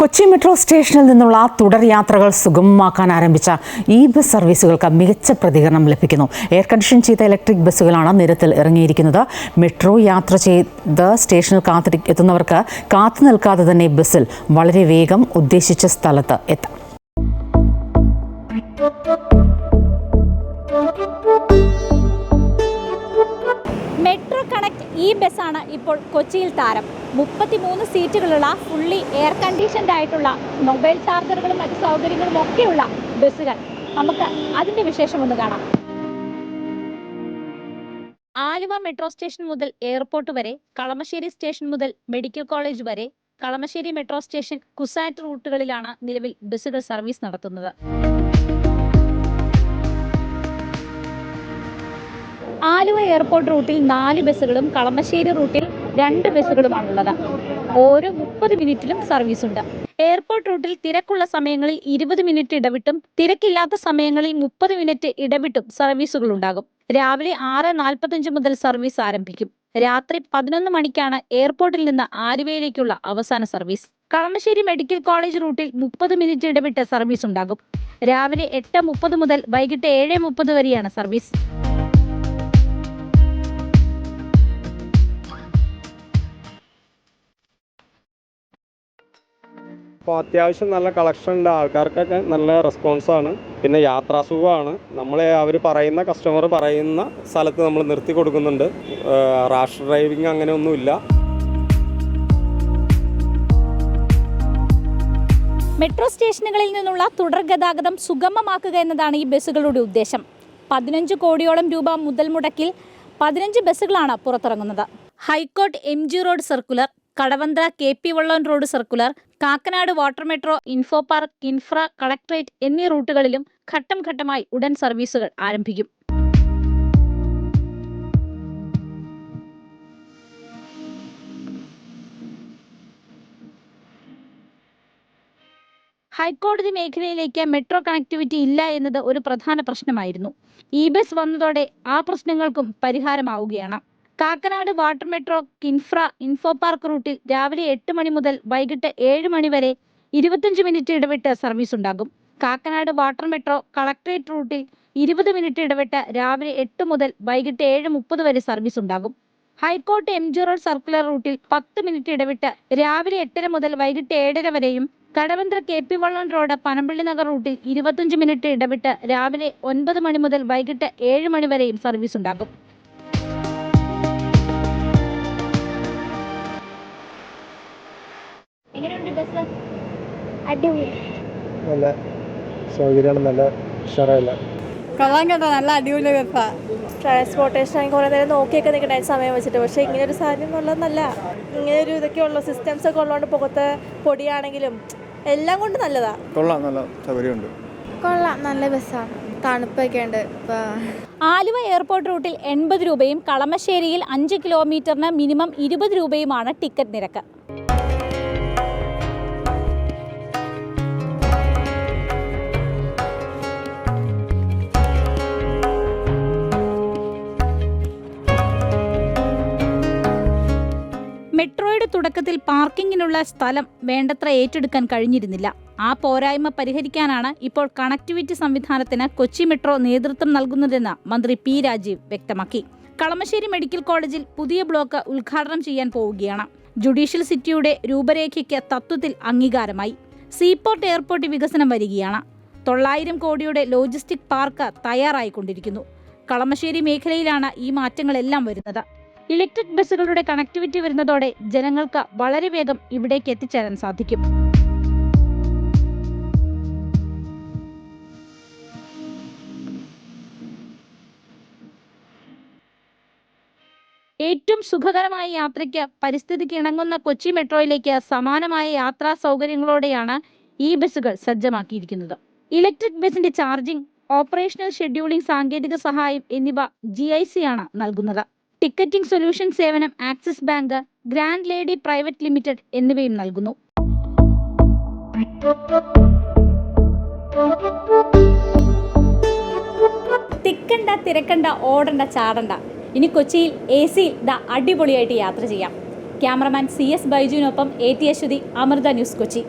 Kochi metro സ്റ്റേഷനിൽ നിന്നുള്ള തുടർ യാത്രകൾ സുഗമമാക്കാൻ ആരംഭിച്ച ഈ ബസ് സർവീസുകൾക്ക് മികച്ച പ്രതികരണം ലഭിക്കുന്നു. എയർ കണ്ടീഷൻ ചെയ്ത ഇലക്ട്രിക് ബസ്സുകളാണ് നിരത്തിൽ ഇറങ്ങിയിരിക്കുന്നത്. മെട്രോ യാത്ര ചെയ്ത് സ്റ്റേഷനിൽ കാത്തി എത്തുന്നവർക്ക് കാത്തു നിൽക്കാതെ തന്നെ ബസ്സിൽ വളരെ വേഗം ഉദ്ദേശിച്ച സ്ഥലത്ത് എത്താം. മെട്രോ കണക്ട് ഈ ബസ്സാണ് ഇപ്പോൾ കൊച്ചിയിൽ താരം. മുപ്പത്തിമൂന്ന് സീറ്റുകളുള്ള ഫുള്ളി എയർ കണ്ടീഷൻഡ് ആയിട്ടുള്ള മൊബൈൽ ചാർജറുകളും മറ്റ് സൗകര്യങ്ങളും ഒക്കെയുള്ള ബസ്സുകൾ. നമുക്ക് അതിന്റെ വിശേഷം ഒന്ന് കാണാം. ആലുവ മെട്രോ സ്റ്റേഷൻ മുതൽ എയർപോർട്ട് വരെ കളമശ്ശേരി സ്റ്റേഷൻ മുതൽ മെഡിക്കൽ കോളേജ് വരെ കളമശ്ശേരി മെട്രോ സ്റ്റേഷൻ കുസാറ്റ് റൂട്ടുകളിലാണ് നിലവിൽ ബസ്സുകൾ സർവീസ് നടത്തുന്നത്. ആലുവ എയർപോർട്ട് റൂട്ടിൽ നാല് ബസ്സുകളും കളമശ്ശേരി റൂട്ടിൽ രണ്ട് ബസ്സുകളുമാണുള്ളത് ഓരോ മുപ്പത് മിനിറ്റിലും സർവീസ് ഉണ്ട്. എയർപോർട്ട് റൂട്ടിൽ തിരക്കുള്ള സമയങ്ങളിൽ ഇരുപത് മിനിറ്റ് ഇടവിട്ടും തിരക്കില്ലാത്ത സമയങ്ങളിൽ മുപ്പത് മിനിറ്റ് ഇടവിട്ടും സർവീസുകൾ ഉണ്ടാകും. രാവിലെ ആറ് നാൽപ്പത്തഞ്ച് മുതൽ സർവീസ് ആരംഭിക്കും. രാത്രി പതിനൊന്ന് മണിക്കാണ് എയർപോർട്ടിൽ നിന്ന് ആലുവയിലേക്കുള്ള അവസാന സർവീസ് കളമശ്ശേരി മെഡിക്കൽ കോളേജ് റൂട്ടിൽ മുപ്പത് മിനിറ്റ് ഇടവിട്ട് സർവീസ് ഉണ്ടാകും. രാവിലെ എട്ട് മുപ്പത് മുതൽ വൈകിട്ട് ഏഴ് മുപ്പത് വരെയാണ് സർവീസ് അപ്പോൾ അത്യാവശ്യം നല്ല കളക്ഷൻ ഉണ്ട്. ആൾക്കാർക്കൊക്കെ നല്ല റെസ്പോൺസാണ് പിന്നെ യാത്രാസുഖമാണ്. നമ്മളെ അവർ പറയുന്ന കസ്റ്റമർ പറയുന്ന സ്ഥലത്ത് നമ്മൾ നിർത്തി കൊടുക്കുന്നുണ്ട്. റാഷ് ഡ്രൈവിംഗ് അങ്ങനെ ഒന്നുമില്ല മെട്രോ സ്റ്റേഷനുകളിൽ നിന്നുള്ള തുടർ ഗതാഗതം സുഗമമാക്കുക എന്നതാണ് ഈ ബസ്സുകളുടെ ഉദ്ദേശം. പതിനഞ്ച് കോടിയോളം രൂപ മുതൽ മുടക്കിൽ പതിനഞ്ച് ബസ്സുകളാണ് പുറത്തിറങ്ങുന്നത്. High court M G road circular Kadavanthra K P Vallon road circular Kakkanad water metro info park infra collectorate എന്നീ റൂട്ടുകളിലും ഘട്ടം ഘട്ടമായി ഉടൻ സർവീസുകൾ ആരംഭിക്കും. ഹൈക്കോടതി മേഖലയിലേക്ക് മെട്രോ കണക്ടിവിറ്റി ഇല്ല എന്നത് ഒരു പ്രധാന പ്രശ്നമായിരുന്നു. ഇ ബസ് വന്നതോടെ ആ പ്രശ്നങ്ങൾക്കും പരിഹാരമാവുകയാണ്. Kakkanad water metro Kinfra info park റൂട്ടിൽ രാവിലെ എട്ട് മണി മുതൽ വൈകിട്ട് ഏഴ് മണി വരെ ഇരുപത്തഞ്ച് മിനിറ്റ് ഇടവിട്ട് സർവീസ് ഉണ്ടാകും. കാക്കനാട് വാട്ടർ മെട്രോ കളക്ട്രേറ്റ് റൂട്ടിൽ ഇരുപത് മിനിറ്റ് ഇടവിട്ട് രാവിലെ എട്ട് മുതൽ വൈകിട്ട് ഏഴ് മുപ്പത് വരെ സർവീസ് ഉണ്ടാകും. High court M G road circular റൂട്ടിൽ പത്ത് മിനിറ്റ് ഇടവിട്ട് രാവിലെ എട്ടര മുതൽ വൈകിട്ട് ഏഴര വരെയും Kadavanthra K P Vallam road Panampilly Nagar റൂട്ടിൽ ഇരുപത്തഞ്ച് മിനിറ്റ് ഇടവിട്ട് രാവിലെ ഒൻപത് മണി മുതൽ വൈകിട്ട് ഏഴ് മണി വരെയും സർവീസ് ഉണ്ടാകും. അടിപൊളി. നല്ല സൗകര്യമാണ് നല്ല ഉഷാറായില്ല. കൊള്ളാൻ കേട്ടോ നല്ല അടിപൊളി വെപ്പാ. ട്രാൻസ്പോർട്ടേഷൻ ആണെങ്കിൽ കുറേ നേരം നോക്കിയൊക്കെ നിൽക്കണേ സമയം വെച്ചിട്ട് പക്ഷേ ഇങ്ങനെ ഒരു സാധനം ഉള്ളതെന്നല്ല. ഇങ്ങനെ ഒരു ഇതൊക്കെ ഉള്ള. സിസ്റ്റംസ് ഒക്കെ ഉള്ളതുകൊണ്ട് പുറത്ത് പൊടിയാണെങ്കിലും എല്ലാം കൊണ്ട് നല്ലതാ. കൊള്ളാം നല്ല സൗകര്യമുണ്ട്. കൊള്ളാം നല്ല ബസ്സാണ് തണുപ്പൊക്കെ ഉണ്ട്. ആലുവ എയർപോർട്ട് റൂട്ടിൽ എൺപത് രൂപയും കളമശ്ശേരിയിൽ അഞ്ച് കിലോമീറ്ററിന് മിനിമം ഇരുപത് രൂപയുമാണ് ടിക്കറ്റ് നിരക്ക്. മെട്രോയുടെ തുടക്കത്തിൽ പാർക്കിങ്ങിനുള്ള സ്ഥലം വേണ്ടത്ര ഏറ്റെടുക്കാൻ കഴിഞ്ഞിരുന്നില്ല. ആ പോരായ്മ പരിഹരിക്കാനാണ് ഇപ്പോൾ കണക്ടിവിറ്റി സംവിധാനത്തിന് കൊച്ചി മെട്രോ നേതൃത്വം നൽകുന്നതെന്ന് മന്ത്രി പി രാജീവ് വ്യക്തമാക്കി. കളമശ്ശേരി മെഡിക്കൽ കോളേജിൽ പുതിയ ബ്ലോക്ക് ഉദ്ഘാടനം ചെയ്യാൻ പോവുകയാണ്. ജുഡീഷ്യൽ സിറ്റിയുടെ രൂപരേഖയ്ക്ക് തത്വത്തിൽ അംഗീകാരമായി. സീപോർട്ട് എയർപോർട്ട് വികസനം വരികയാണ്. തൊള്ളായിരം കോടിയുടെ ലോജിസ്റ്റിക് പാർക്ക് തയ്യാറായിക്കൊണ്ടിരിക്കുന്നു. കളമശ്ശേരി മേഖലയിലാണ് ഈ മാറ്റങ്ങളെല്ലാം വരുന്നത്. ഇലക്ട്രിക് ബസ്സുകളുടെ കണക്ടിവിറ്റി വരുന്നതോടെ ജനങ്ങൾക്ക് വളരെ വേഗം ഇവിടേക്ക് എത്തിച്ചേരാൻ സാധിക്കും. ഏറ്റവും സുഖകരമായ യാത്രയ്ക്ക് പരിസ്ഥിതിക്ക് ഇണങ്ങുന്ന കൊച്ചി മെട്രോയിലേക്ക് സമാനമായ യാത്രാ സൗകര്യങ്ങളോടെയാണ് ഈ ബസ്സുകൾ സജ്ജമാക്കിയിരിക്കുന്നത്. ഇലക്ട്രിക് ബസിന്റെ ചാർജിംഗ് ഓപ്പറേഷണൽ ഷെഡ്യൂളിംഗ് സാങ്കേതിക സഹായം എന്നിവ ജി ആണ് നൽകുന്നത്. ടിക്കറ്റിംഗ് സൊല്യൂഷൻ സേവനം Axis bank grand lady private limited എന്നിവയും നൽകുന്നു. തിക്കണ്ട തിരക്കണ്ട ഓടണ്ട ചാടണ്ട. ഇനി കൊച്ചിയിൽ എ സിയിൽ ദ അടിപൊളിയായിട്ട് യാത്ര ചെയ്യാം. Cameraman C S ബൈജുവിനൊപ്പം A T Aswathy Amrita news Kochi.